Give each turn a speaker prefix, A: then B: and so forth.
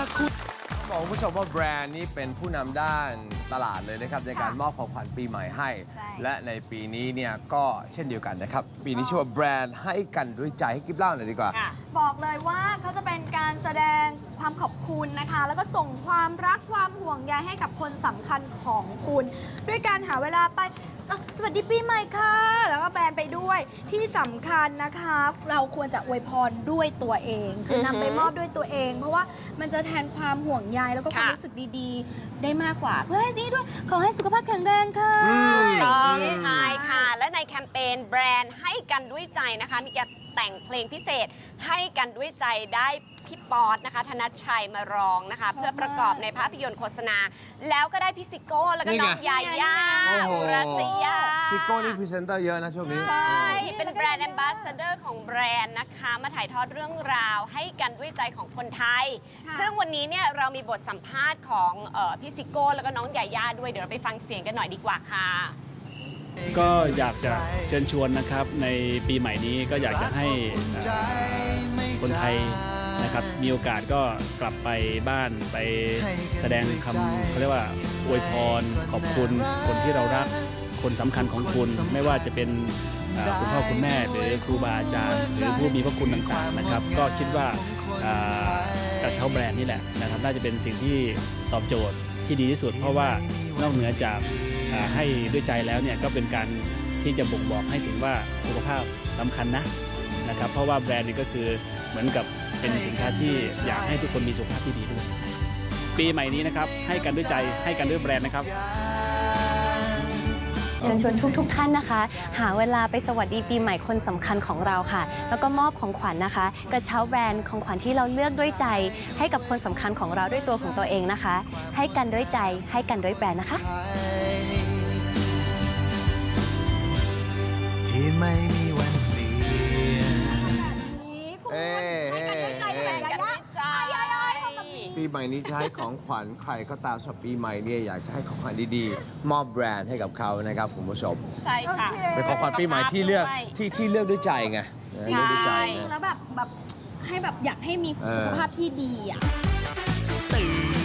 A: บอกคุณผู้ชมว่าแบรนด์นี้เป็นผู้นำด้านตลาดเลยนะครับในการมอบของขวัญปีใหม่ให้
B: ใช่
A: และในปีนี้เนี่ยก็เช่นเดียวกันนะครับ ปีนี้ชื่อว่าแบรนด์ให้กันด้วยใจให้กิฟเล่าหน่อยดีกว่า
C: ค่ะ
B: บอกเลยว่าเขาจะเป็นการแสดงความขอบคุณนะคะ แล้วก็ส่งความรักความห่วงใยให้กับคนสำคัญของคุณ ด้วยการหาเวลาไปอะสวัสดีปีใหม่ค่ะแล้วก็แบน ไปด้วย ที่สำคัญนะคะ เราควรจะอวยพรด้วยตัวเอง คือ
C: อฮึ
B: นำไปมอบด้วยตัวเอง เพราะว่ามันจะแทนความห่วงใยแล้วก็ความ
C: ค่ะ
B: รู้สึกดีๆ ได้มากกว่า เพื่อให้นี่ด้วยขอให้สุขภาพแข็งแรงค่ะ
A: อืม
C: ต้องใช่ค่ะ และในแคมเปญแบรนด์ให้กันด้วยใจนะคะ มีการ แต่งเพลงพิเศษให้กันด้วยใจได้พี่ป๊อตนะคะ ธนัชชัยมาร้องนะคะ
B: ชอบมาก
C: เพื่อประกอบในภาพยนตร์โฆษณา แล้วก็ได้พี่ซิโก้แล้วก็
A: นี่
C: น้
A: ไง
C: องยาย่า
A: โอ้โห
C: อุรัสยา
A: ซิโก้นี่พรีเซนเตอร์เยอะนะช่วงนี้
C: ใช่ เป็นแบรนด์แอมบาสเดอร์ของแบรนด์นะคะ มาถ่ายทอดเรื่องราวให้กันด้วยใจของคนไทย
B: ค่ะ
C: ซึ่งวันนี้เนี่ยเรามีบทสัมภาษณ์ของเอ่อพี่ซิโก้แล้วก็น้องยาย่าด้วย เดี๋ยวเราไปฟังเสียงกันหน่อยดีกว่าค่ะ
D: ก็อยากจะเชิญชวนนะครับในปีใหม่นี้ก็อยากจะให้คนไทยนะครับมีโอกาสก็กลับไปบ้านไปแสดงคำเขาเรียกว่าอวยพรขอบคุณคนที่เรารักคนสำคัญของคุณไม่ว่าจะเป็นคุณพ่อคุณแม่หรือครูบาอาจารย์หรือผู้มีพระคุณต่างๆนะครับ ก็คิดว่ากระเช้าแบรนด์นี่แหละนะครับน่าจะเป็นสิ่งที่ตอบโจทย์ที่ดีที่สุด เพราะว่านอกเหนือจาก ให้ด้วยใจแล้วเนี่ยก็เป็นการที่จะบ่งบอกให้ถึงว่าสุขภาพสำคัญนะนะครับ เพราะว่าแบรนด์นี้ก็คือเหมือนกับเป็นสินค้าที่อยากให้ทุกคนมีสุขภาพที่ดีด้วย ปีใหม่นี้นะครับให้กันด้วยใจให้กันด้วยแบรนด์นะครับ
E: เชิญชวนทุกๆทท่านนะคะ หาเวลาไปสวัสดีปีใหม่คนสำคัญของเราค่ะ แล้วก็มอบของขวัญนะคะ กระเช้าแบรนด์ของขวัญที่เราเลือกด้วยใจ ให้กับคนสำคัญของเราด้วยตัวของตัวเองนะคะ ให้กันด้วยใจให้กันด้วยแบรนด์นะคะ
F: ไม่มีวันเปลี่ยน
B: นี้คุณ
A: เอ้
B: ให้กันด้วยใจ
A: เอ้
B: กับยายา
C: ใจ
B: อะยายาทำแบบนี้
A: ปีใหม่นี้จะให้ของขวัญใครก็ตามสำหรับปีใหม่เนี่ยอยากจะให้ของขวัญดีๆ มอบแบรนด์ให้กับเขานะครับคุณผู้ชม
C: ใช่ค่ะ
B: เป็
A: นของขวัญปีใหม่ที่เลือก
C: ด้วย
A: ที่ที่เลือกด้วยใจไง
B: จริง
A: เลือกด้วยใจ
B: ๆ
A: นะ
B: แล้วแบบแบบให้แบบอยากให้มี
A: เออ
B: สุขภาพที่ดีอะ
F: ตื่น